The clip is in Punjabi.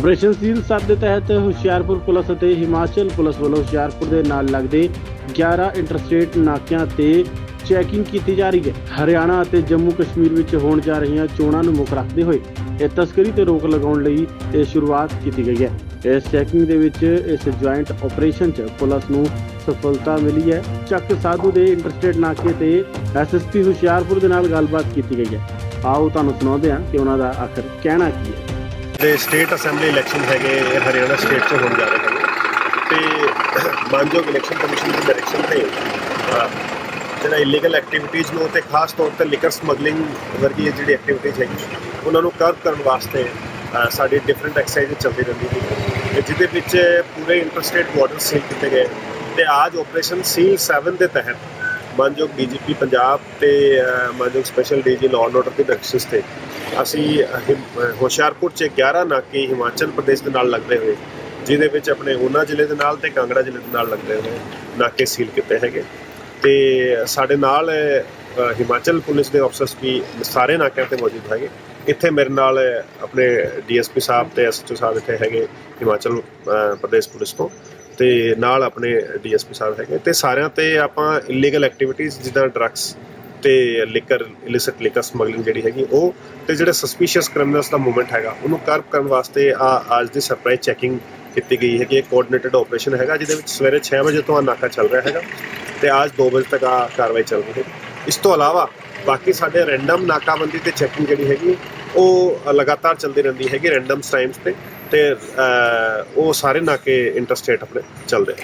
ਆਪਰੇਸ਼ਨ ਸੀਲ ਸਾਧ ਦੇ ਤਹਿਤ ਹੁਸ਼ਿਆਰਪੁਰ ਪੁਲਿਸ ਅਤੇ ਹਿਮਾਚਲ ਪੁਲਿਸ ਵੱਲੋਂ ਹੁਸ਼ਿਆਰਪੁਰ ਦੇ ਨਾਲ ਲੱਗਦੇ 11 ਇੰਟਰਸਟੇਟ ਨਾਕਿਆਂ ਤੇ ਚੈਕਿੰਗ ਕੀਤੀ ਜਾ ਰਹੀ ਹੈ। ਹਰਿਆਣਾ ਅਤੇ ਜੰਮੂ ਕਸ਼ਮੀਰ ਵਿੱਚ ਹੋਣ ਜਾ ਰਹੀਆਂ ਚੋਣਾਂ ਨੂੰ ਮੁੱਖ ਰੱਖਦੇ ਹੋਏ ਇਹ ਤਸਕਰੀ ਤੇ ਰੋਕ ਲਗਾਉਣ ਲਈ ਇਹ ਸ਼ੁਰੂਆਤ ਕੀਤੀ ਗਈ ਹੈ। ਇਸ ਚੈਕਿੰਗ ਦੇ ਵਿੱਚ ਇਸ ਜੁਆਇੰਟ ਆਪਰੇਸ਼ਨ 'ਚ ਪੁਲਿਸ ਨੂੰ ਸਫਲਤਾ ਮਿਲੀ ਹੈ। ਚੱਕ ਸਾਧੂ ਦੇ ਇੰਟਰਸਟੇਟ ਨਾਕੇ ਤੇ ਐਸਐਸਪੀ ਹੁਸ਼ਿਆਰਪੁਰ ਦੇ ਨਾਲ ਗੱਲਬਾਤ ਕੀਤੀ ਗਈ ਹੈ। ਆਓ ਤੁਹਾਨੂੰ ਸੁਣਾਉਂਦੇ ਹਾਂ ਕਿ ਉਹਨਾਂ ਦਾ ਆਖਰ ਕਹਿਣਾ ਕੀ ਹੈ। ਦੇ ਸਟੇਟ ਅਸੈਂਬਲੀ ਇਲੈਕਸ਼ਨ ਹੈਗੇ ਇਹ ਹਰਿਆਣਾ ਸਟੇਟ 'ਚ ਹੋਣ ਜਾ ਰਹੇ ਨੇ। ਤੇ ਮਾਨਯੋਗ ਇਲੈਕਸ਼ਨ ਕਮਿਸ਼ਨ ਦੀ ਡਾਇਰੈਕਸ਼ਨ ਤੇ ਜਿਹੜਾ ਇਲੀਗਲ ਐਕਟੀਵਿਟੀਜ਼ ਨੂੰ ਤੇ ਖਾਸ ਤੌਰ ਤੇ ਲਿਕਰ ਸਮਗਲਿੰਗ ਵਰਗੀ ਜਿਹੜੀ ਐਕਟੀਵਿਟੀਜ਼ ਹੈਗੀ ਉਹਨਾਂ ਨੂੰ ਕਰਬ ਕਰਨ ਵਾਸਤੇ ਅਹ, ਸਾਡੀ ਡਿਫਰੈਂਟ ਐਕਸਾਈਜ਼ ਚੱਲਦੀ ਰਹਿੰਦੀ ਹੈ ਤੇ ਜਿਹਦੇ ਵਿੱਚ ਪੂਰੇ ਇੰਟਰਸਟੇਟ ਬਾਰਡਰ ਸੀਲ ਕੀਤੇ ਗਏ। ਤੇ ਆਜ ਆਪਰੇਸ਼ਨ ਸੀਲ 7 ਦੇ ਤਹਿਤ ਮਾਨਯੋਗ ਡੀਜੀਪੀ ਪੰਜਾਬ ਤੇ ਅਹ, ਮਾਨਯੋਗ special DG law and order ਦੇ ਬਖਸ਼ਿਸ ਤੇ। ਅਸੀਂ ਹਿਮ- ਹੁਸ਼ਿਆਰਪੁਰ 'ਚ 11 ਨਾਕੇ ਹਿਮਾਚਲ ਪ੍ਰਦੇਸ਼ ਦੇ ਨਾਲ ਲੱਗਦੇ ਹੋਏ ਜਿਹਦੇ ਵਿੱਚ ਆਪਣੇ ਊਨਾ ਜ਼ਿਲ੍ਹੇ ਦੇ ਨਾਲ ਤੇ ਕਾਂਗੜਾ ਜ਼ਿਲ੍ਹੇ ਦੇ ਨਾਲ ਲੱਗਦੇ ਹੋਏ ਨਾਕੇ ਸੀਲ ਕੀਤੇ ਹੈਗੇ। ਤੇ ਸਾਡੇ ਨਾਲ ਹਿਮਾਚਲ ਪੁਲਿਸ ਦੇ ਅਫਸਰਸ ਵੀ ਸਾਰੇ ਨਾਕਿਆਂ ਤੇ ਮੌਜੂਦ ਹੈਗੇ। ਇੱਥੇ ਮੇਰੇ ਨਾਲ ਆਪਣੇ ਡੀਐਸਪੀ ਸਾਹਿਬ ਤੇ ਐਸਐਚਓ ਸਾਹਿਬ ਇੱਥੇ ਹੈਗੇ ਹਿਮਾਚਲ ਪ੍ਰਦੇਸ਼ ਪੁਲਿਸ ਤੋਂ। ਤੇ ਨਾਲ ਆਪਣੇ ਡੀਐਸਪੀ ਸਾਹਿਬ ਹੈਗੇ। ਤੇ ਸਾਰਿਆਂ ਤੇ ਆਪਾਂ ਇਲੀਗਲ ਐਕਟੀਵਿਟੀਜ਼ ਜਿੱਦਾਂ ਡਰੱਗਸ ਤੇ ਲਿਕਰ ਇਲਿਸਿਟ ਲਿਕਰ ਸਮਗਲਿੰਗ ਜਿਹੜੀ ਹੈਗੀ, ਉਹ ਤੇ ਜਿਹੜੇ ਸਸਪੀਸ਼ੀਅਸ ਕ੍ਰਿਮੀਨਲਸ ਦਾ ਮੂਵਮੈਂਟ ਹੈਗਾ, ਉਹਨੂੰ ਕਰਬ ਕਰਨ ਵਾਸਤੇ ਆ, ਅੱਜ ਦੀ ਸਰਪ੍ਰਾਈਜ਼ ਚੈਕਿੰਗ ਕੀਤੀ ਗਈ ਹੈਗੀ ਇਹ ਕੋਆਰਡੀਨੇਟਡ ਆਪਰੇਸ਼ਨ ਹੈਗਾ, ਜਿਹਦੇ ਵਿੱਚ ਸਵੇਰੇ 6 ਵਜੇ ਤੋਂ ਆ ਨਾਕਾ ਚੱਲ ਰਿਹਾ ਹੈਗਾ ਤੇ ਅੱਜ 2 ਵਜੇ ਤੱਕ ਆ ਕਾਰਵਾਈ ਚੱਲ ਰਹੀ ਹੈ ਇਸ ਤੋਂ ਇਲਾਵਾ ਬਾਕੀ ਸਾਡੇ ਰੈਂਡਮ ਨਾਕਾਬੰਦੀ ਤੇ ਚੈਕਿੰਗ ਜਿਹੜੀ ਹੈਗੀ, ਉਹ ਲਗਾਤਾਰ ਚੱਲਦੀ ਰਹਿੰਦੀ ਹੈਗੀ ਰੈਂਡਮ ਟਾਈਮਸ ਤੇ। ਤੇ ਉਹ ਸਾਰੇ ਨਾਕੇ ਇੰਟਰਸਟੇਟ ਆਪਣੇ ਚੱਲਦੇ